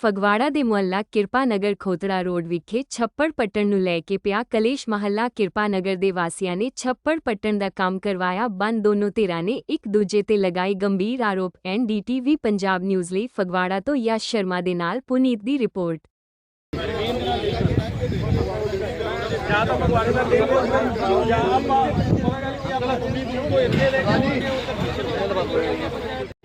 ਫਗਵਾੜਾ ਦੇ ਮੁਹੱਲਾ ਕਿਰਪਾ ਨਗਰ ਖੋਤੜਾ ਰੋਡ ਵਿਖੇ ਛੱਪੜ ਪੱਟਣ ਨੂੰ ਲੈ ਕੇ ਪਿਆ ਕਲੇਸ਼ ਮਹੱਲਾ ਕਿਰਪਾ ਨਗਰ ਦੇ ਵਾਸੀਆਂ ਨੇ ਛੱਪੜ ਪੱਟਣ ਦਾ ਕੰਮ ਕਰਵਾਇਆ, ਬੰਦ ਦੋਨੋਂ ਧਿਰਾਂ ਨੇ ਇੱਕ ਦੂਜੇ ਤੇ ਲਗਾਏ ਗੰਭੀਰ ਆਰੋਪ ਐਨਡੀਟੀਵੀ ਪੰਜਾਬ ਨਿਊਜ਼ ਲਈ ਫਗਵਾੜਾ ਤੋਂ ਯਸ਼ ਸ਼ਰਮਾ ਦੇ ਨਾਲ ਪੁਨੀਤ ਦੀ ਰਿਪੋਰਟ।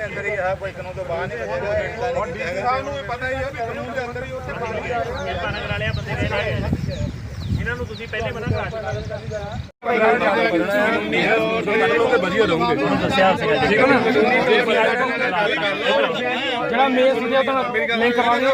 ਅੰਦਰ ਹੀ ਆ ਕੋਈ ਕਾਨੂੰਨ ਤੋਂ ਬਾਹਰ ਨਹੀਂ ਹੈਗਾ ਹੁਣ ਡੀਸੀ ਸਾਹਿਬ ਨੂੰ ਵੀ ਪਤਾ ਹੀ ਹੈ ਵੀ ਕਾਨੂੰਨ ਦੇ ਅੰਦਰ ਹੀ ਉੱਥੇ ਪਾਣਾ ਕਰਾ ਲਿਆ ਬੰਦੇ ਨੇ ਇਹਨਾਂ ਨੂੰ ਤੁਸੀਂ ਪਹਿਲੇ ਮਨਾ ਕਰਾ ਵਧੀਆ ਰਹੋਗੇ ਦੱਸਿਆ ਸੀਗਾ ਜੀ। ਜਿਹੜਾ ਮੇਨ ਸੁਣਿਆ ਤਾਂ ਲਿੰਕ ਦਿਓ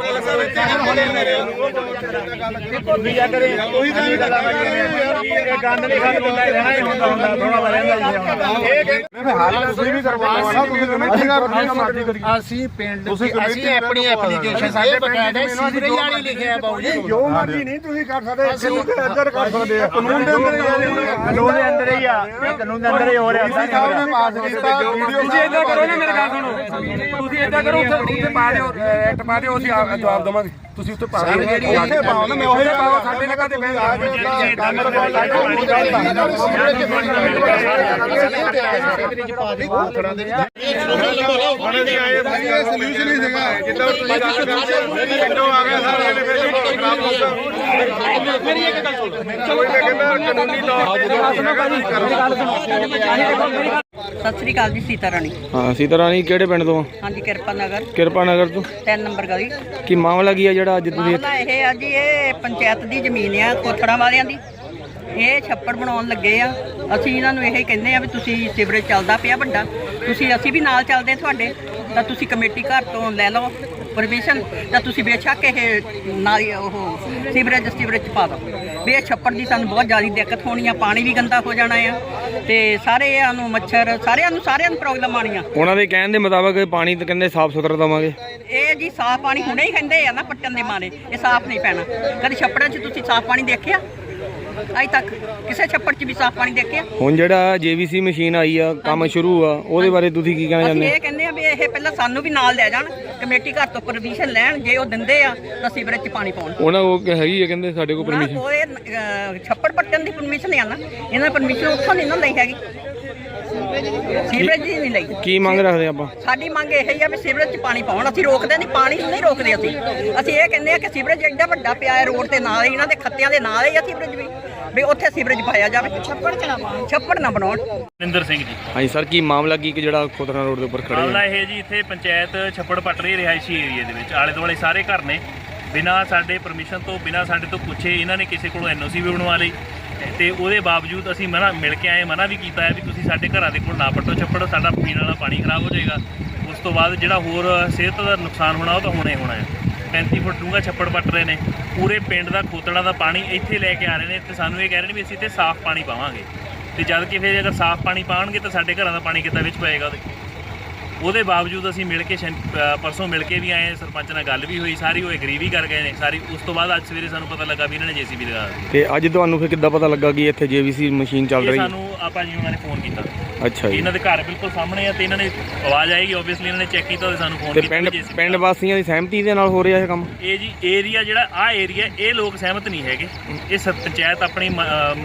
ਵੀ ਕਰੇ ਉਹੀ ਤਾਂ ਵੀ ਗੱਲਾਂ ਇਹ ਗੰਦ ਨਹੀਂ ਖਾਣ ਦਿੰਦਾ ਰਹਿਣਾ ਹੀ ਹੁੰਦਾ ਹੁੰਦਾ ਥੋੜਾ ਰਹਿੰਦਾ ਜੀ ਹਾਲ ਤੁਸੀਂ ਵੀ ਕਰਵਾਉਣਾ ਨਾ ਤੁਸੀਂ ਕਮੇਟੀ ਦਾ ਅਸੀਂ ਪਿੰਡ ਅਸੀਂ ਆਪਣੀ ਐਪਲੀਕੇਸ਼ਨ ਸਾਡੇ ਬਕਾਇਦਾ ਸੀਵਰੇਜ ਵਾਲੀ ਲਿਖਿਆ ਬਾਊ ਜੀ ਜੋ ਮਰਜ਼ੀ ਨਹੀਂ ਤੁਸੀਂ ਕਰ ਸਕਦੇ ਦੇ ਅੰਦਰ ਕਰ ਸਕਦੇ ਆ ਕਾਨੂੰਨ ਦੇ ਅੰਦਰ ਹੀ ਆ ਕਾਨੂੰਨ ਦੇ ਅੰਦਰ ਹੀ ਆ ਕਾਨੂੰਨ ਦੇ ਅੰਦਰ ਹੀ ਹੋ ਰਿਹਾ ਸਾਹਿਬ ਨੇ ਪਾਸ ਕੀਤਾ ਵੀਡੀਓ ਤੁਸੀਂ ਏਦਾਂ ਕਰੋ ਨਾ ਮੇਰੇ ਗੱਲ ਸੁਣੋ ਤੁਸੀਂ ਏਦਾਂ ਕਰੋ ਉੱਥੇ ਉੱਥੇ ਪਾ ਦਿਓ ਐਕਟ ਪਾ ਦਿਓ ਅਸੀਂ ਆ- ਜਵਾਬ ਦੇਵਾਂਗੇ ਤੁਸੀਂ ਉੱਥੇ ਪਾ ਦਿਓ ਉੱਥੇ ਪਾਓ ਨਾ ਮੈਂ ਉਹੀ ਪਾਓ ਸਾਡੇ ਲਗਾ ਤੇ ਬਹਿ ਇਹ ਸੋਲੂਸ਼ਨ ਹੀ ਸੀਗਾ ਜਿੱਦਾਂ ਤੁਸੀਂ ਗੱਲ ਕਰਦੇ ਪਿੰਡੋਂ ਆ ਗਿਆ ਸਾਰੇ ਨੇ ਫਿਰ ਖਰਾਬ ਹੋ ਗਿਆ ਮੇਰੀ ਇੱਕ ਗੱਲ ਸੁਣ ਕੋਈ ਤਾਂ ਕਹਿੰਦਾ ਕਾਨੂੰਨੀ ਤੌਰ ਤੇ ਸਤਿ ਸ੍ਰੀ ਅਕਾਲ ਜੀ ਸੀਤਾ ਰਾਣੀ। ਹਾਂ ਸੀਤਾ ਰਾਣੀ ਕਿਹੜੇ ਪਿੰਡ ਤੋਂ ਹਾਂਜੀ ਕਿਰਪਾ ਨਗਰ ਕਿਰਪਾ ਨਗਰ ਤੋਂ? 3 ਨੰਬਰ ਗਲੀ। ਕੀ ਮਾਮਲਾ ਕੀ ਆ ਜਿਹੜਾ ਅੱਜ ਤੁਸੀਂ ਮਾਮਲਾ ਇਹ ਆ ਜੀ ਇਹ ਪੰਚਾਇਤ ਦੀ ਜ਼ਮੀਨ ਆ ਕੋਥੜਾ ਵਾਲਿਆਂ ਦੀ। ਇਹ ਛੱਪੜ ਬਣਾਉਣ ਲੱਗੇ ਆ। ਅਸੀਂ ਇਹਨਾਂ ਨੂੰ ਇਹ ਕਹਿੰਦੇ ਆ ਵੀ ਤੁਸੀਂ ਸੀਵਰੇਜ ਚੱਲਦਾ ਪਿਆ ਵੱਡਾ। ਤੁਸੀਂ ਅਸੀਂ ਵੀ ਨਾਲ ਚੱਲਦੇ ਤੁਹਾਡੇ। ਤਾਂ ਤੁਸੀਂ ਕਮੇਟੀ ਘਰ ਤੋਂ ਲੈ ਲਓ ਪਰਮਿਸ਼ਨ ਤਾਂ ਤੁਸੀਂ ਬੇਸ਼ੱਕ ਇਹ ਨਾਲ ਉਹ ਸੀਵਰੇਜ ਸੀਵਰੇਜ ਚ ਪਾ ਦਿਓ। ਵੀ ਇਹ ਛੱਪੜ ਦੀ ਸਾਨੂੰ ਬਹੁਤ ਜ਼ਿਆਦਾ ਦਿੱਕਤ ਹੋਣੀ ਆ ਪਾਣੀ ਵੀ ਗੰਦਾ ਹੋ ਜਾਣਾ ਆ ਤੇ ਸਾਰਿਆਂ ਨੂੰ ਮੱਛਰ ਸਾਰਿਆਂ ਨੂੰ ਸਾਰਿਆਂ ਨੂੰ ਪ੍ਰੋਬਲਮ ਆਣੀ ਆ ਉਹਨਾਂ ਦੇ ਕਹਿਣ ਦੇ ਮੁਤਾਬਕ ਪਾਣੀ ਤਾਂ ਕਹਿੰਦੇ ਸਾਫ਼ ਸੁਥਰਾ ਦਵਾਂਗੇ। ਇਹ ਜੀ ਸਾਫ਼ ਪਾਣੀ ਹੁਣੇ ਹੀ ਕਹਿੰਦੇ ਆ ਨਾ ਪੱਟਣ ਦੇ ਮਾਰੇ ਇਹ ਸਾਫ਼ ਨਹੀਂ ਪੈਣਾ। ਕਦੇ ਛੱਪੜਾਂ 'ਚ ਤੁਸੀਂ ਸਾਫ਼ ਪਾਣੀ ਦੇਖਿਆ? ਅਜੇ ਤੱਕ ਕਿਸੇ ਛੱਪੜ 'ਚ ਵੀ ਸਾਫ਼ ਪਾਣੀ ਦੇਖਿਆ? ਹੁਣ ਜਿਹੜਾ ਜੀਵੀਸੀ ਮਸ਼ੀਨ ਆਈ ਆ ਕੰਮ ਸ਼ੁਰੂ ਆ ਉਹਦੇ ਬਾਰੇ ਤੁਸੀਂ ਕੀ ਕਹਿਣਾ ਅਸੀਂ ਚਾਹੁੰਦੇ? ਇਹ ਕਹਿੰਦੇ ਆ ਵੀ ਇਹ ਪਹਿਲਾਂ ਸਾਨੂੰ ਵੀ ਨਾਲ ਲੈ ਜਾਣ। ਕਮੇਟੀ ਘਰ ਤੋਂ ਪਰਮਿਸ਼ਨ ਲੈਣ ਜੇ ਉਹ ਦਿੰਦੇ ਆ ਤਾਂ ਸੀਵਰੇਜ 'ਚ ਪਾਣੀ ਪਾਉਣ। ਉਹਨਾਂ ਕਿ ਹੈਗੀ ਆ ਕਹਿੰਦੇ ਸਾਡੇ ਕੋਲ ਪਰਮਿਸ਼ਨ ਇਹ, ਅਹ, ਛੱਪੜ ਪੱਟਣ ਦੀ ਪਰਮਿਸ਼ਨ ਆ ਨਾ ਇਹਨਾਂ ਪਰਮਿਸ਼ਨ ਉੱਥੋਂ ਨਹੀਂ ਨਾ ਲਈ ਹੈਗੀ। ਸੀਵਰੇਜ ਦੀ ਨਹੀਂ ਲਈ। ਕੀ ਮੰਗ ਰੱਖਦੇ ਆਪਾਂ? ਸਾਡੀ ਮੰਗ ਇਹ ਹੀ ਆ ਵੀ ਸੀਵਰੇਜ 'ਚ ਪਾਣੀ ਪਾਉਣ। ਅਸੀਂ ਰੋਕਦੇ ਨਹੀਂ ਪਾਣੀ ਨੂੰ ਨਹੀਂ ਰੋਕਦੇ ਅਸੀਂ। ਅਸੀਂ ਇਹ ਕਹਿੰਦੇ ਆ ਕਿ ਸੀਵਰੇਜ ਐਡਾ ਵੱਡਾ ਪਿਆ ਹੈ ਰੋਡ ਦੇ ਨਾਲ ਹੀ, ਇਹਨਾਂ ਦੇ ਖੱਤਿਆਂ ਦੇ ਨਾਲ ਹੀ ਆ ਸੀਵਰੇਜ ਵੀ ਵੀ ਉੱਥੇ ਸੀਵਰੇਜ ਪਾਇਆ ਜਾਵੇ। ਛੱਪੜ ਚ ਨਾ ਪਾਉਣ। ਛੱਪੜ ਨਾ ਬਣਾਉਣ। ਨਿੰਦਰ ਸਿੰਘ ਜੀ। ਹਾਂਜੀ ਸਰ ਕੀ ਮਾਮਲਾ ਕੀ ਕਿ ਜਿਹੜਾ ਖੋਦਰਾ ਰੋਡ ਦੇ ਉੱਪਰ ਖੜੇ ਮਾਮਲਾ ਇਹ ਜੀ ਇੱਥੇ ਪੰਚਾਇਤ ਛੱਪੜ ਪੱਟ ਰਹੀ ਰਿਹਾਇਸ਼ੀ ਏਰੀਆ ਦੇ ਵਿੱਚ। ਆਲੇ ਦੁਆਲੇ ਸਾਰੇ ਘਰ ਨੇ। ਬਿਨਾਂ ਸਾਡੇ ਪਰਮਿਸ਼ਨ ਤੋਂ ਬਿਨਾਂ ਸਾਡੇ ਤੋਂ ਪੁੱਛੇ ਇਹਨਾਂ ਨੇ ਕਿਸੇ ਕੋਲੋਂ ਐਨਓਸੀ ਵੀ ਬਣਵਾ ਲਈ। ਤੇ ਉਹਦੇ ਬਾਵਜੂਦ ਅਸੀਂ ਮਨਾ ਮਿਲ ਕੇ ਆਏ, ਮਨਾ ਵੀ ਕੀਤਾ ਹੈ ਵੀ ਤੁਸੀਂ ਸਾਡੇ ਘਰਾਂ ਦੇ ਕੋਲ ਨਾ ਪੱਟੋ ਛੱਪੜ, ਸਾਡਾ ਪੀਣ ਵਾਲਾ ਪਾਣੀ ਖਰਾਬ ਹੋ ਜਾਏਗਾ। ਉਸ ਤੋਂ ਬਾਅਦ ਜਿਹੜਾ ਹੋਰ ਸਿਹਤ ਦਾ ਨੁਕਸਾਨ ਹੋਣਾ, ਉਹ ਤਾਂ ਹੋਣਾ ਹੀ ਹੋਣਾ ਹੈ। 35 ਫੁੱਟ ਡੂੰਘਾ ਛੱਪੜ ਪੱਟ ਰਹੇ ਨੇ। ਪੂਰੇ ਪਿੰਡ ਦਾ ਖੋਤੜਾ ਦਾ ਪਾਣੀ ਇੱਥੇ ਲੈ ਕੇ ਆ ਰਹੇ ਨੇ ਤੇ ਸਾਨੂੰ ਇਹ ਕਹਿ ਰਹੇ ਨੇ ਵੀ ਅਸੀਂ ਇੱਥੇ ਸਾਫ਼ ਪਾਣੀ ਪਾਵਾਂਗੇ। ਤੇ ਜਦ ਕਿ ਫਿਰ ਅਗਰ ਸਾਫ਼ ਪਾਣੀ ਪਾਉਣਗੇ ਤਾਂ ਸਾਡੇ ਘਰਾਂ ਦਾ ਪਾਣੀ ਕਿੱਦਾਂ ਵਿੱਚ ਪਏਗਾ ਉਹਦੇ? ਉਹਦੇ ਬਾਵਜੂਦ ਅਸੀਂ ਮਿਲ ਕੇ ਪਰਸੋਂ ਮਿਲ ਕੇ ਵੀ ਆਏ ਸਰਪੰਚ ਨਾਲ ਗੱਲ ਵੀ ਹੋਈ ਸਾਰੀ ਉਹ ਐਗਰੀ ਵੀ ਕਰ ਗਏ ਨੇ ਸਾਰੀ ਉਸ ਤੋਂ ਬਾਅਦ ਅੱਜ ਸਵੇਰੇ ਸਾਨੂੰ ਪਤਾ ਲੱਗਾ ਵੀ ਇਹਨਾਂ ਨੇ ਜੀਸੀਬੀ ਲਗਾ ਦਿੱਤੀ। ਤੇ ਅੱਜ ਤੁਹਾਨੂੰ ਫਿਰ ਕਿੱਦਾਂ ਪਤਾ ਲੱਗਾ ਕਿ ਇੱਥੇ ਜੀਵੀਸੀ ਮਸ਼ੀਨ ਚੱਲ ਰਹੀ? ਸਾਨੂੰ ਆਪਾਂ ਜੀ ਉਹਨਾਂ ਨੇ ਫੋਨ ਕੀਤਾ। ਅੱਛਾ ਜੀ। ਇਹਨਾਂ ਦੇ ਘਰ ਬਿਲਕੁਲ ਸਾਹਮਣੇ ਆ ਤੇ ਇਹਨਾਂ ਨੇ ਆਵਾਜ਼ ਆਏਗੀ ਆਬਵੀਅਸਲੀ ਇਹਨਾਂ ਨੇ ਚੈੱਕ ਕੀਤਾ ਤੇ ਸਾਨੂੰ ਫੋਨ ਕੀਤਾ ਪਿੰਡ ਪਿੰਡ ਵਾਸੀਆਂ ਦੀ ਸਹਿਮਤੀ ਦੇ ਨਾਲ ਹੋ ਰਿਹਾ ਇਹ ਕੰਮ? ਇਹ ਜੀ ਏਰੀਆ ਜਿਹੜਾ ਆ ਏਰੀਆ ਇਹ ਲੋਕ ਸਹਿਮਤ ਨਹੀਂ ਹੈਗੇ। ਇਹ ਪੰਚਾਇਤ ਆਪਣੀ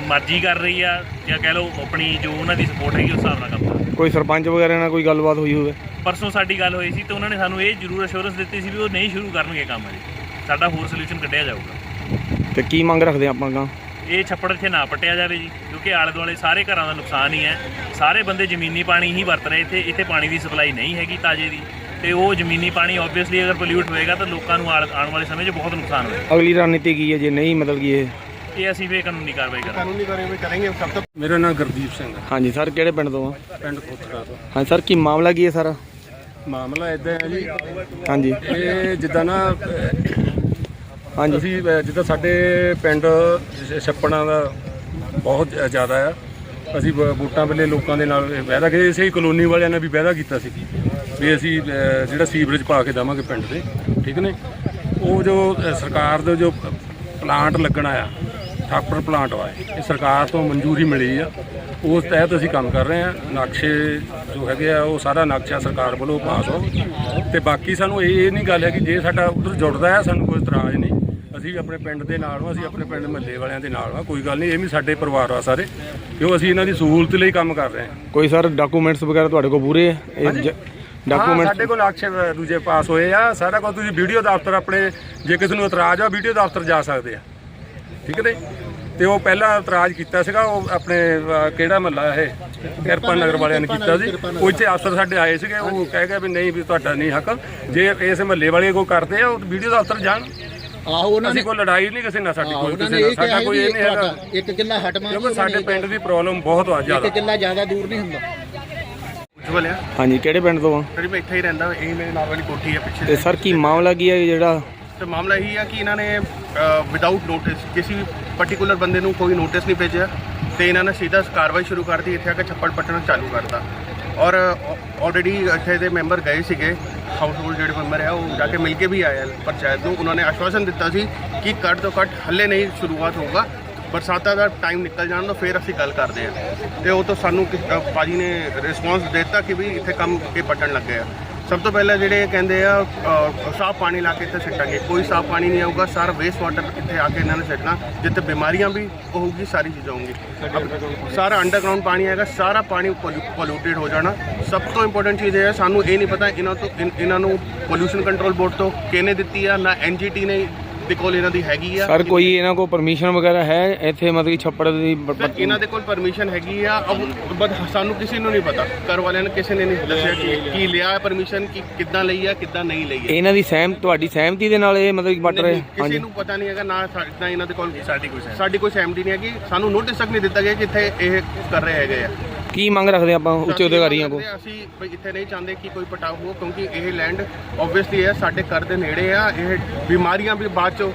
ਮਰਜ਼ੀ ਕਰ ਰਹੀ ਆ ਜਾਂ ਕਹਿ ਲਓ ਆਪਣੀ ਜੋ ਉਹਨਾਂ ਦੀ ਸਪੋਰਟ ਹੈਗੀ ਉਸ ਹਿਸਾਬ ਨਾਲ ਕੰਮ ਕੋਈ ਸਰਪੰਚ ਵਗੈਰਾ ਨਾਲ ਕੋਈ ਗੱਲਬਾਤ ਹੋਈ ਹੋਵੇ? ਪਰਸੋਂ ਸਾਡੀ ਗੱਲ ਹੋਈ ਸੀ ਤੇ ਉਹਨਾਂ ਨੇ ਸਾਨੂੰ ਇਹ ਜ਼ਰੂਰ ਅਸ਼ੋਰੈਂਸ ਦਿੱਤੀ ਸੀ ਵੀ ਉਹ ਨਹੀਂ ਸ਼ੁਰੂ ਕਰਨਗੇ ਕੰਮ ਅਜੇ ਸਾਡਾ ਹੋਰ ਸੋਲੂਸ਼ਨ ਕੱਢਿਆ ਜਾਊਗਾ। ਤੇ ਕੀ ਮੰਗ ਰੱਖਦੇ ਆਪਾਂ ਗਾ ਇਹ ਛੱਪੜ ਇੱਥੇ ਨਾ ਪੱਟਿਆ ਜਾਵੇ ਜੀ ਕਿਉਂਕਿ ਆਲੇ ਦੁਆਲੇ ਸਾਰੇ ਘਰਾਂ ਦਾ ਨੁਕਸਾਨ ਹੀ ਹੈ। ਸਾਰੇ ਬੰਦੇ ਜ਼ਮੀਨੀ ਪਾਣੀ ਹੀ ਵਰਤ ਰਹੇ ਇੱਥੇ ਇੱਥੇ ਪਾਣੀ ਦੀ ਸਪਲਾਈ ਨਹੀਂ ਹੈਗੀ ਤਾਜ਼ੇ ਦੀ। ਤੇ ਉਹ ਜ਼ਮੀਨੀ ਪਾਣੀ ਆਬਵੀਅਸਲੀ ਅਗਰ ਪੋਲਿਊਟ ਹੋਏਗਾ ਤਾਂ ਲੋਕਾਂ ਨੂੰ ਆਲ- ਆਉਣ ਵਾਲੇ ਸਮੇਂ 'ਚ ਬਹੁਤ ਨੁਕਸਾਨ ਹੋਏਗਾ। ਅਗਲੀ ਰਣਨੀਤੀ ਕੀ ਹੈ ਜੇ ਨਹੀਂ ਮਤਲਬ ਕਿ ਇਹ ਇਹ ਅਸੀਂ ਵੀ ਕਾਨੂੰਨੀ ਕਾਰਵਾਈ ਕਰਾਂਗੇ। ਕਾਨੂੰਨੀ ਕਾਰਵਾਈ ਕਰਾਂਗੇ। ਸਭ ਤੋਂ ਮੇਰਾ ਨਾਮ ਗੁਰਦੀਪ ਸਿੰਘ ਹੈ। ਹਾਂਜੀ ਸਰ ਕਿਹੜੇ ਪਿੰਡ ਤੋਂ ਆ? ਪਿੰਡ ਕੋਟੜਾ ਤੋਂ। ਹਾਂ ਸਰ ਕੀ ਮਾਮਲਾ ਕੀ ਹੈ ਸਰ? ਮਾਮਲਾ ਇਦਾਂ ਹੈ ਜੀ। ਹਾਂਜੀ। ਇਹ ਜਿੱਦਾਂ ਨਾ ਹਾਂਜੀ। ਅਸੀਂ ਜਿੱਦਾਂ ਸਾਡੇ ਪਿੰਡ ਛ- ਛੱਪੜਾਂ ਦਾ ਬਹੁਤ ਜ਼ਿਆਦਾ ਆ। ਅਸੀਂ ਵੋਟਾਂ ਵੇਲੇ ਲੋਕਾਂ ਦੇ ਨਾਲ ਵਾਅਦਾ ਕੀਤਾ ਇਸੇ ਕਲੋਨੀ ਵਾਲਿਆਂ ਨੇ ਵੀ ਵਾਅਦਾ ਕੀਤਾ ਸੀ ਵੀ ਅਸੀਂ ਜਿਹੜਾ ਸੀਵਰੇਜ ਪਾ ਕੇ ਦੇਵਾਂਗੇ ਪਿੰਡ ਦੇ। ਠੀਕ ਨੇ? ਉਹ ਜੋ ਸਰਕਾਰ ਦਾ ਜੋ ਪਲਾਂਟ ਲੱਗਣਾ ਆ ਥਾਪਰ ਪਲਾਂਟ ਵਾ ਇਹ। ਸਰਕਾਰ ਤੋਂ ਮਨਜ਼ੂਰੀ ਮਿਲੀ ਆ। ਉਸ ਤਹਿਤ ਅਸੀਂ ਕੰਮ ਕਰ ਰਹੇ ਆ। ਨਕਸ਼ੇ ਜੋ ਹੈਗੇ ਆ ਉਹ ਸਾਰਾ ਨਕਸ਼ਾ ਸਰਕਾਰ ਵੱਲੋਂ ਪਾਸ ਹੋ। ਤੇ ਬਾਕੀ ਸਾਨੂੰ ਇਹ ਇਹ ਨਹੀਂ ਗੱਲ ਹੈ ਕਿ ਜੇ ਸਾਡਾ ਉਧਰ ਜੁੜਦਾ ਹੈ ਸਾਨੂੰ ਕੋਈ ਇਤਰਾਜ਼ ਨਹੀਂ। ਅਸੀਂ ਆਪਣੇ ਪਿੰਡ ਦੇ ਨਾਲ ਹਾਂ ਅਸੀਂ ਆਪਣੇ ਪਿੰਡ ਮਹੱਲੇ ਵਾਲਿਆਂ ਦੇ ਨਾਲ ਹਾਂ ਕੋਈ ਗੱਲ ਨਹੀਂ ਇਹ ਵੀ ਸਾਡੇ ਪਰਿਵਾਰ ਆ ਸਾਰੇ। ਕਿਉਂ ਅਸੀਂ ਇਹਨਾਂ ਦੀ ਸਹੂਲਤ ਲਈ ਕੰਮ ਕਰ ਰਹੇ ਹਾਂ। ਕੋਈ ਸਰ ਡਾਕੂਮੈਂਟਸ ਵਗੈਰਾ ਤੁਹਾਡੇ ਕੋਲ ਪੂਰੇ? ਹਾਂ, ਸਾਡੇ ਡਾਕੂਮੈਂਟ ਕੋਲ ਨਕਸ਼ੇ ਦੂਜੇ ਪਾਸ ਹੋਏ ਆ। ਸਾਰਾ ਕੁਝ ਤੁਸੀਂ ਵੀਡੀਓ ਦਫ਼ਤਰ ਆਪਣੇ ਜੇ ਕਿਸੇ ਨੂੰ ਇਤਰਾਜ਼ ਆ ਵੀਡੀਓ ਦਫ਼ਤਰ ਜਾ ਸਕਦੇ ਆ। ਠੀਕ ਹੈ ਤੇ ਉਹ ਪਹਿਲਾਂ ਇਤਰਾਜ਼ ਕੀਤਾ ਸੀਗਾ ਉਹ ਆਪਣੇ ਅਹ, ਕਿਹੜਾ ਮਹੱਲਾ ਇਹ? ਕਿਰਪਾ ਨਗਰ ਵਾਲਿਆਂ ਨੇ ਕੀਤਾ ਸੀ। ਉਹ ਇੱਥੇ ਅਫਸਰ ਸਾਡੇ ਆਏ ਸੀਗੇ ਉਹ ਕਹਿ ਗਏ ਵੀ ਨਹੀਂ ਵੀ ਤੁਹਾਡਾ ਨਹੀਂ ਹੱਕ। ਜੇ ਇਸ ਮਹੱਲੇ ਵਾਲੇ ਕੋਈ ਕਰਦੇ ਆ ਉਹ ਵੀਡੀਓ ਦਫ਼ਤਰ ਜਾਣ। ਆਹੋ ਉਹਨਾਂ ਨੇ ਅਸੀਂ ਕੋਈ ਲੜਾਈ ਨਹੀਂ ਕਿਸੇ ਨਾਲ ਸਾਡੀ ਕੋਈ ਉਹਨਾਂ ਕਿਸੇ ਨੇ ਨਾਲ। ਇਹ ਕਿਹਾ ਸਾਡਾ ਕੋਈ ਇਹ ਨਹੀਂ ਹੈਗਾ। ਤੁਹਾਡਾ ਇੱਕ ਕਿੱਲਾ ਹਟਵਾ ਕਿਉਂਕਿ ਸਾਡੇ ਪਿੰਡ ਦੀ ਪ੍ਰੋਬਲਮ ਬਹੁਤ ਆ ਜ਼ਿਆਦਾ। ਇੱਕ ਕਿੱਲਾ ਜ਼ਿਆਦਾ ਦੂਰ ਨਹੀਂ ਹੁੰਦਾ। ਉਜਵਲ ਆ ਹਾਂਜੀ ਕਿਹੜੇ ਪਿੰਡ ਤੋਂ ਆ? ਫਿਰ ਮੈਂ ਇੱਥੇ ਹੀ ਰਹਿੰਦਾ ਇਹ ਮੇਰੇ ਨਾਲ ਵਾਲੀ ਕੋਠੀ ਹੈ ਪਿੱਛੇ। ਤੇ ਸਰ ਕੀ ਮਾਮਲਾ ਕੀ ਹੈ ਜਿਹੜਾ ਤੇ ਮਾਮਲਾ ਇਹੀ ਆ ਕਿ ਇਹਨਾਂ ਨੇ ਵਿਦਆਊਟ ਨੋਟਿਸ ਕਿਸੇ ਵੀ ਪਾਰਟਿਕੂਲਰ ਬੰਦੇ ਨੂੰ ਕੋਈ ਨੋਟਿਸ ਨਹੀਂ ਭੇਜਿਆ ਤੇ ਇਹਨਾਂ ਨੇ ਸਿੱਧਾ ਕਾਰਵਾਈ ਸ਼ੁਰੂ ਕਰਤੀ ਇੱਥੇ ਆ ਕੇ ਛੱਪੜ ਪੱਟਣਾ ਚਾਲੂ ਕਰਤਾ। ਔਰ ਆਲਰੇਡੀ ਇੱਥੇ ਦੇ ਮੈਂਬਰ ਗਏ ਸੀਗੇ ਹਾਊਸ ਹੋਲਡ ਜਿਹੜੇ ਮੈਂਬਰ ਆ ਉਹ ਜਾ ਕੇ ਮਿਲ ਕੇ ਵੀ ਆਏ ਪੰਚਾਇਤ ਨੂੰ। ਉਹਨਾਂ ਨੇ ਆਸ਼ਵਾਸਨ ਦਿੱਤਾ ਸੀ ਕਿ ਘੱਟ ਤੋਂ ਘੱਟ ਹੱਲੇ ਨਹੀਂ ਸ਼ੁਰੂਆਤ ਹੋਊਗਾ ਬਰਸਾਤਾਂ ਦਾ ਟਾਈਮ ਨਿਕਲ ਜਾਣ ਤੋਂ ਫਿਰ ਅਸੀਂ ਗੱਲ ਕਰਦੇ ਹਾਂ ਤੇ ਉਹ ਤੋਂ ਸਾਨੂੰ ਕਿਸ- ਅ, ਨੇ ਰਿਸਪੌਂਸ ਦਿੱਤਾ ਕਿ ਵੀ ਇੱਥੇ ਕੰਮ ਕੇ ਪੱਟਣ ਲੱਗੇ ਆ। ਸਭ ਤੋਂ ਪਹਿਲਾਂ ਜਿਹੜੇ ਕਹਿੰਦੇ ਆ ਅ, ਸਾਫ਼ ਪਾਣੀ ਲਾ ਕੇ ਇੱਥੇ ਸਿੱਟਾਂਗੇ। ਕੋਈ ਸਾਫ਼ ਪਾਣੀ ਨਹੀਂ ਆਊਗਾ ਸਾਰਾ ਵੇਸਟ ਵਾਟਰ ਇੱਥੇ ਆ ਕੇ ਇਹਨਾਂ ਨੇ ਸਿੱਟਣਾ। ਜਿੱਥੇ ਬਿਮਾਰੀਆਂ ਵੀ ਹੋਊਗੀ ਸਾਰੀ ਚੀਜ਼ਾਂ ਹੋਊਗੀ। ਸਾਰਾ ਅੰਡਰਗਰਾਉਂਡ ਪਾਣੀ ਆਏਗਾ ਸਾਰਾ ਪਾਣੀ ਪੋਲੂਟਡ ਹੋ ਜਾਣਾ। ਸਭ ਤੋਂ ਇੰਪੋਰਟੈਂਟ ਚੀਜ਼ ਇਹ ਹੈ ਸਾਨੂੰ ਇਹ ਨਹੀਂ ਪਤਾ ਇਹਨਾਂ ਤੋਂ ਇਨ- ਇਹਨਾਂ ਨੂੰ ਪੋਲੂਸ਼ਨ ਕੰਟਰੋਲ ਬੋਰਡ ਤੋਂ ਕਿਹਨੇ ਦਿੱਤੀ ਆ ਨਾ ਐਨਜੀਟੀ ਨੇ ਦੇ ਕੋਲ ਇਹਨਾਂ ਦੀ ਹੈਗੀ ਆ? ਸਰ ਕੋਈ ਇਹਨਾਂ ਕੋਲ ਪਰਮਿਸ਼ਨ ਵਗੈਰਾ ਹੈ? ਇੱਥੇ ਮਤਲਬ ਕਿ ਛੱਪੜ ਦੀ ਸਰ, ਇਹਨਾਂ ਦੇ ਕੋਲ ਪਰਮਿਸ਼ਨ ਹੈਗੀ ਆ ਅਬ ਬਟ ਸਾਨੂੰ ਕਿਸੇ ਨੂੰ ਨਹੀਂ ਪਤਾ। ਘਰ ਵਾਲਿਆਂ ਨੇ ਕਿਸੇ ਨੇ ਨਹੀਂ ਦੱਸਿਆ ਕਿ ਕੀ ਲਿਆ ਪਰਮਿਸ਼ਨ ਕਿ ਕਿੱਦਾਂ ਲਈ ਆ ਕਿੱਦਾਂ ਨਹੀਂ ਲਈ ਆ। ਇਹਨਾਂ ਦੀ ਸਹਿਮ ਤੁਹਾਡੀ ਸਹਿਮਤੀ ਦੇ ਨਾਲ ਇਹ ਮਤਲਬ ਕਿ ਪੱਟ ਰਹੇ? ਨਹੀਂ, ਕਿਸੇ ਹਾਂਜੀ। ਨੂੰ ਪਤਾ ਨਹੀਂ ਹੈਗਾ ਨਾ ਸਾ- ਨਾ ਇਹਨਾਂ ਦੇ ਕੋਲ ਸਾਡੀ ਕੋਈ ਸਾਡੀ ਕੋਈ ਸਹਿਮਤੀ ਨਹੀਂ ਹੈਗੀ। ਸਾਨੂੰ ਨੋਟਿਸ ਤੱਕ ਨਹੀਂ ਦਿੱਤਾ ਗਿਆ ਕਿ ਇੱਥੇ ਇਹ ਕਰ ਰਹੇ ਹੈਗੇ ਆ। ਕੀ ਮੰਗ ਰੱਖਦੇ ਆਪਾਂ ਉੱਚ ਅਧਿਕਾਰੀਆਂ ਕੋਲ? ਅਸੀਂ ਵੀ ਇੱਥੇ ਨਹੀਂ ਚਾਹੁੰਦੇ ਕਿ ਕੋਈ ਪਟਾਓ ਹੋ ਕਿਉਂਕਿ ਇਹ ਲੈਂਡ ਆਬਵੀਅਸਲੀ ਹੈ ਸਾਡੇ ਘਰ ਦੇ ਨੇੜੇ ਆ। ਇਹ ਬਿਮਾਰੀਆਂ ਵੀ ਬਾਅਦ ਚੋਂ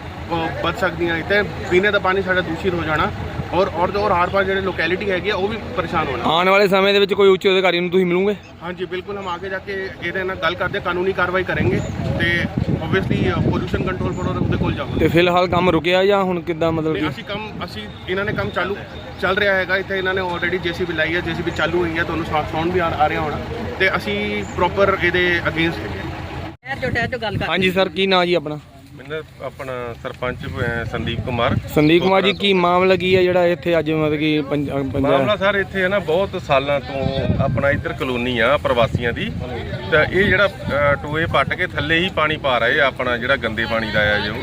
ਵੱਧ ਸਕਦੀਆਂ। ਇੱਥੇ ਪੀਣੇ ਦਾ ਪਾਣੀ ਸਾਡਾ ਦੂਸ਼ਿਤ ਹੋ ਜਾਣਾ। ਔਰ ਔਰ ਔਰ ਆਰ ਪਾਰ ਜਿਹੜੇ ਲੋਕੈਲਿਟੀ ਹੈਗੀ ਆ ਉਹ ਵੀ ਪਰੇਸ਼ਾਨ ਹੋਣਾ। ਆਉਣ ਵਾਲੇ ਸਮੇਂ ਦੇ ਵਿੱਚ ਕੋਈ ਉੱਚ ਅਧਿਕਾਰੀ ਨੂੰ ਤੁਸੀਂ ਮਿਲੂਗੇ? ਹਾਂਜੀ ਬਿਲਕੁਲ ਹਮ ਆਗੇ ਜਾ ਕੇ ਇਹਦੇ ਨਾਲ ਗੱਲ ਕਰਦੇ ਕਾਨੂੰਨੀ ਕਾਰਵਾਈ ਕਰਾਂਗੇ। ਤੇ ਆਬਵੀਅਸਲੀ ਪੋਲੂਸ਼ਨ ਕੰਟਰੋਲ ਬੋਰਡ ਉਹਦੇ ਕੋਲ ਜਾਵਾਂਗੇ। ਤੇ ਫਿਲਹਾਲ ਕੰਮ ਰੁਕਿਆ ਜਾਂ ਹੁਣ ਕਿੱਦਾਂ ਮਤਲਬ ਤੇ ਕਿ ਅਸੀਂ ਕੰਮ ਅਸੀਂ ਇਹਨਾਂ ਨੇ ਕੰਮ ਚਾਲੂ ਚੱਲ ਰਿਹਾ ਹੈਗਾ ਇੱਥੇ ਇਹਨਾਂ ਨੇ ਆਲਰੇਡੀ ਜੀਸੀਬੀ ਲਾਈ ਹੈ ਜੀਸੀਬੀ ਚਾਲੂ ਹੋਈ ਹੈ ਤੁਹਾਨੂੰ ਸਾਊਂਡ ਵੀ ਆ ਆ ਰਿਹਾ ਹੋਣਾ ਤੇ ਅਸੀਂ ਪ੍ਰੋਪਰ ਇਹਦੇ ਅਗੇਂਸਟ ਹੈਗੇ ਹਾਂ। ਠਹਿਰ ਜੋ ਠਹਿਰ ਜੋ ਗੱਲ ਕਰ। ਹਾਂਜੀ ਸਰ ਕੀ ਨਾਂ ਜੀ ਆਪਣਾ? ਮੈਨੂੰ ਆਪਣਾ ਸਰਪੰਚ ਅਹ, ਸੰਦੀਪ ਕੁਮਾਰ। ਸੰਦੀਪ ਕੁਮਾਰ ਜੀ ਕੀ ਮਾਮਲਾ ਕੀ ਹੈ ਜਿਹੜਾ ਇੱਥੇ ਅੱਜ ਮਤਲਬ ਕਿ ਪੰਜ- ਪੰਜਾਬ ਮਾਮਲਾ ਸਰ ਇੱਥੇ ਹੈ ਨਾ ਬਹੁਤ ਸਾਲਾਂ ਤੋਂ ਆਪਣਾ ਇੱਧਰ ਕਲੋਨੀ ਆ ਪ੍ਰਵਾਸੀਆਂ ਦੀ। ਤਾਂ ਇਹ ਜਿਹੜਾ ਅਹ, ਟੋਏ ਪੱਟ ਕੇ ਥੱਲੇ ਹੀ ਪਾਣੀ ਪਾ ਰਹੇ ਆ ਆਪਣਾ ਜਿਹੜਾ ਗੰਦੇ ਪਾਣੀ ਦਾ ਆ ਜੋ।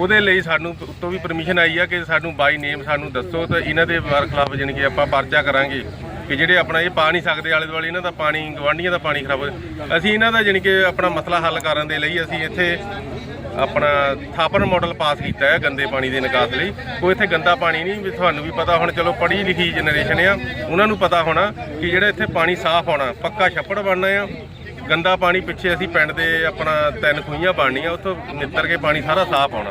ਉਹਦੇ ਲਈ ਸਾਨੂੰ ਉੱਤੋਂ ਵੀ ਪਰਮਿਸ਼ਨ ਆਈ ਆ ਕਿ ਸਾਨੂੰ ਬਾਈ ਨੇਮ ਸਾਨੂੰ ਦੱਸੋ ਤਾਂ ਇਹਨਾਂ ਦੇ ਵਾਰ ਖਿਲਾਫ ਜਾਣੀ ਕਿ ਆਪਾਂ ਪਰਚਾ ਕਰਾਂਗੇ ਕਿ ਜਿਹੜੇ ਆਪਣਾ ਇਹ ਪਾ ਨਹੀਂ ਸਕਦੇ ਆਲੇ ਦੁਆਲੇ, ਇਹਨਾਂ ਦਾ ਪਾਣੀ ਗਵਾਂਢੀਆਂ ਦਾ ਪਾਣੀ ਖਰਾਬ ਹੋ- ਅਸੀਂ ਇਹਨਾਂ ਦਾ ਜਾਣੀ ਕਿ ਆਪਣਾ ਮਸਲਾ ਹੱਲ ਕਰਨ ਦੇ ਲਈ ਅਸੀਂ ਇੱਥੇ ਆਪਣਾ ਥਾਪਰ ਮਾਡਲ ਪਾਸ ਕੀਤਾ ਹੈ ਗੰਦੇ ਪਾਣੀ ਦੇ ਨਿਕਾਸ ਲਈ। ਕੋਈ ਇੱਥੇ ਗੰਦਾ ਪਾਣੀ ਨਹੀਂ, ਵੀ ਤੁਹਾਨੂੰ ਵੀ ਪਤਾ ਹੁਣ ਚਲੋ ਪੜ੍ਹੀ ਲਿਖੀ ਜਨਰੇਸ਼ਨ ਆ, ਉਹਨਾਂ ਨੂੰ ਪਤਾ ਹੋਣਾ ਕਿ ਜਿਹੜਾ ਇੱਥੇ ਪਾਣੀ ਸਾਫ਼ ਹੋਣਾ ਪੱਕਾ ਛੱਪੜ ਬਣਨਾ ਆ। ਗੰਦਾ ਪਾਣੀ ਪਿੱਛੇ ਅਸੀਂ ਪਿੰਡ ਦੇ ਆਪਣਾ ਤਿੰਨ ਖੂਹੀਆਂ ਬਣਨੀਆਂ, ਉੱਥੋਂ ਨਿੱਤਰ ਕੇ ਪਾਣੀ ਸਾਰਾ ਸਾਫ਼ ਆਉਣਾ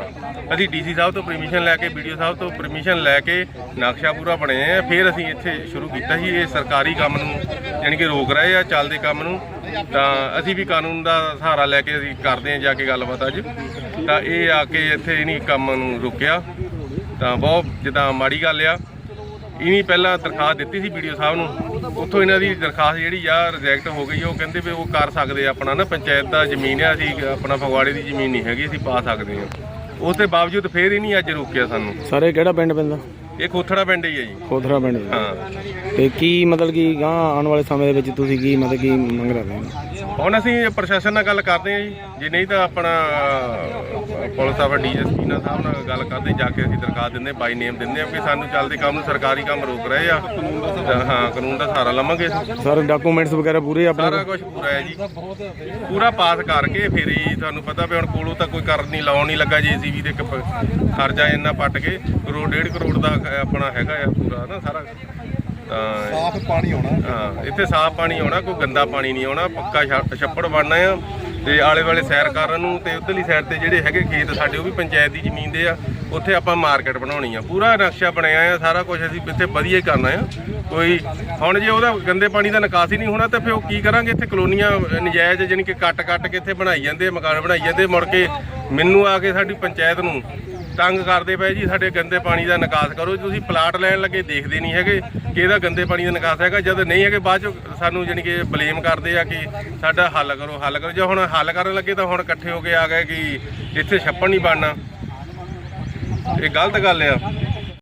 ਅਸੀਂ ਡੀਸੀ ਸਾਹਿਬ ਤੋਂ ਪਰਮਿਸ਼ਨ ਲੈ ਕੇ ਵੀਡੀਓ ਸਾਹਿਬ ਤੋਂ ਪਰਮਿਸ਼ਨ ਲੈ ਕੇ ਨਕਸ਼ਾ ਪੂਰਾ ਬਣਾਏ ਆ ਫਿਰ ਅਸੀਂ ਇੱਥੇ ਸ਼ੁਰੂ ਕੀਤਾ ਸੀ, ਇਹ ਸਰਕਾਰੀ ਕੰਮ ਨੂੰ ਯਾਨੀ ਕਿ ਰੋਕ ਰਹੇ ਆ, ਚੱਲਦੇ ਕੰਮ ਨੂੰ। ਤਾਂ ਅਸੀਂ ਵੀ ਕਾਨੂੰਨ ਦਾ ਸਹਾਰਾ ਲੈ ਕੇ ਅਸੀਂ ਕਰਦੇ ਹਾਂ ਜਾ ਕੇ ਗੱਲਬਾਤ ਅੱਜ। ਤਾਂ ਇਹ ਆ ਕੇ ਇੱਥੇ ਨਹੀਂ ਕੰਮ ਨੂੰ ਰੁਕਿਆ। ਤਾਂ ਬਹੁਤ ਜਿੱਦਾਂ ਮਾੜੀ ਗੱਲ ਆ। ਇਹਨੀ ਪਹਿਲਾਂ ਦਰਖਾਸਤ ਦਿੱਤੀ ਸੀ ਵੀਡੀਓ ਸਾਹਿਬ ਨੂੰ। ਉੱਥੋਂ ਇਹਨਾਂ ਦੀ ਦਰਖਾਸਤ ਜਿਹੜੀ ਆ ਰਿਜੈਕਟ ਹੋ ਗਈ। ਉਹ ਕਹਿੰਦੇ ਵੀ ਉਹ ਕਰ ਸਕਦੇ ਆ ਆਪਣਾ ਨਾ ਪੰਚਾਇਤ ਦਾ ਜ਼ਮੀਨ ਆ ਅਸੀਂ ਆਪਣਾ ਫਗਵਾੜੇ ਦੀ ਜ਼ਮੀਨ ਨਹੀਂ ਹੈਗੀ ਅਸੀਂ ਪਾ ਸਕਦੇ ਹਾਂ ਉਸ ਦੇ ਬਾਵਜੂਦ ਫੇਰ ਹੀ ਨਹੀਂ ਅੱਜ ਰੋਕਿਆ ਸਾਨੂੰ। ਸਾਰੇ ਕਿਹੜਾ ਪਿੰਡ ਪੈਂਦਾ? ਇਹ ਖੋਥੜਾ ਪਿੰਡ ਹੀ ਹੈ ਜੀ। ਖੋਥਰਾ ਪਿੰਡ। ਹਾਂ। ਤੇ ਕੀ ਮਤਲਬ ਕਿ ਗਾਂ ਆਉਣ ਵਾਲੇ ਸਮੇਂ ਦੇ ਵਿੱਚ ਤੁਸੀਂ ਕੀ ਮਤਲਬ ਕੀ ਮੰਗ ਰੱਖਦੇ ਹੋ? ਹੁਣ ਅਸੀਂ ਪ੍ਰਸ਼ਾਸਨ ਨਾਲ ਗੱਲ ਕਰਦੇ ਹਾਂ ਜੀ। ਜੇ ਨਹੀਂ ਤਾਂ ਆਪਣਾ ਪੁਲਿਸ ਸਾਹਿਬ ਡੀਐਸਪੀ ਨਾਲ ਸਾਹਿਬ ਨਾਲ ਗੱਲ ਕਰਦੇ ਜਾ ਕੇ ਅਸੀਂ ਦਰਖਾਸਤ ਦਿੰਦੇ ਬਾਈ ਨੇਮ ਦਿੰਦੇ ਆ ਕਿ ਸਾਨੂੰ ਚੱਲਦੇ ਕੰਮ ਨੂੰ ਸਰਕਾਰੀ ਕੰਮ ਰੋਕ ਰਹੇ ਆ। ਤਾਂ ਹਾਂ ਕਾਨੂੰਨ ਦਾ ਸਹਾਰਾ ਲਵਾਂਗੇ ਸਰ ਡਾਕੂਮੈਂਟਸ ਵਗੈਰਾ ਪੂਰੇ ਆਪਣੇ ਸਾਰਾ ਕੁਝ ਪੂਰਾ ਹੈ ਜੀ। ਪੂਰਾ ਪਾਸ ਕਰਕੇ ਫਿਰ ਹੀ ਤੁਹਾਨੂੰ ਪਤਾ ਵੀ ਹੁਣ ਕੋਲੋਂ ਤਾਂ ਕੋਈ ਕਰ ਨਹੀਂ ਲਾਉਣ ਨਹੀਂ ਲੱਗਾ ਜੀਸੀਬੀ ਦੇ ਖਰਚਾ ਇੰਨਾ ਪੱਟ ਕੇ ਕਰੋੜ ਡੇਢ ਕਰੋੜ ਦਾ ਆਪਣਾ ਹੈਗਾ ਆ ਪੂਰਾ ਨਾ ਸਾਰਾ। ਤਾਂ ਸਾਫ਼ ਪਾਣੀ ਆਉਣਾ। ਹਾਂ ਇੱਥੇ ਸਾਫ਼ ਪਾਣੀ ਆਉਣਾ ਕੋਈ ਗੰਦਾ ਪਾਣੀ ਨਹੀਂ ਆਉਣਾ ਪੱਕਾ ਛ- ਛੱਪੜ ਬਣਨਾ ਆ। ਤੇ ਆਲੇ ਦੁਆਲੇ ਸੈਰ ਕਰਨ ਨੂੰ ਤੇ ਉਧਰਲੀ ਸਾਈਡ ਤੇ ਜਿਹੜੇ ਹੈਗੇ ਖੇਤ ਸਾਡੇ ਉਹ ਵੀ ਪੰਚਾਇਤ ਦੀ ਜ਼ਮੀਨ ਦੇ ਆ। ਉੱਥੇ ਆਪਾਂ ਮਾਰਕੀਟ ਬਣਾਉਣੀ ਆ। ਪੂਰਾ ਨਕਸ਼ਾ ਬਣਿਆ ਆ ਸਾਰਾ ਕੁਝ ਅਸੀਂ ਇੱਥੇ ਵਧੀਆ ਹੀ ਕਰਨਾ ਆ। ਕੋਈ ਹੁਣ ਜੇ ਉਹਦਾ ਗੰਦੇ ਪਾਣੀ ਦਾ ਨਿਕਾਸ ਹੀ ਨਹੀਂ ਹੋਣਾ ਤਾਂ ਫਿਰ ਉਹ ਕੀ ਕਰਾਂਗੇ? ਇੱਥੇ ਕਲੋਨੀਆਂ ਅਹ, ਨਜਾਇਜ਼ ਜਾਣੀ ਕਿ ਕੱਟ ਕੱਟ ਕੇ ਇੱਥੇ ਬਣਾਈ ਜਾਂਦੇ ਆ, ਮਕਾਨ ਬਣਾਈ ਜਾਂਦੇ ਮੁੜ ਕੇ ਮੈਨੂੰ ਆ ਕੇ ਸਾਡੀ ਪੰਚਾਇਤ ਨੂੰ ਤੰਗ ਕਰਦੇ ਪਏ ਜੀ, ਸਾਡੇ ਗੰਦੇ ਪਾਣੀ ਦਾ ਨਿਕਾਸ ਕਰੋ। ਤੁਸੀਂ ਪਲਾਟ ਲੈਣ ਲੱਗੇ, ਦੇਖਦੇ ਨਹੀਂ ਹੈਗੇ ਕਿ ਇਹਦਾ ਗੰਦੇ ਪਾਣੀ ਦਾ ਨਿਕਾਸ ਹੈਗਾ। ਜਦ ਨਹੀਂ ਹੈਗੇ, ਬਾਅਦ ਚ ਸਾਨੂੰ ਜਾਣੀ ਕਿ ਬਲੇਮ ਕਰਦੇ ਆ ਕਿ ਸਾਡਾ ਹੱਲ ਕਰੋ ਹੱਲ ਕਰੋ। ਜੇ ਹੁਣ ਹੱਲ ਕਰਨ ਲੱਗੇ ਤਾਂ ਹੁਣ ਇਕੱਠੇ ਹੋ ਕੇ ਆ ਗਏ ਕਿ ਇੱਥੇ ਛੱਪਣ ਨਹੀਂ ਬਣਨਾ। ਇਹ ਗਲਤ ਗੱਲ ਆ।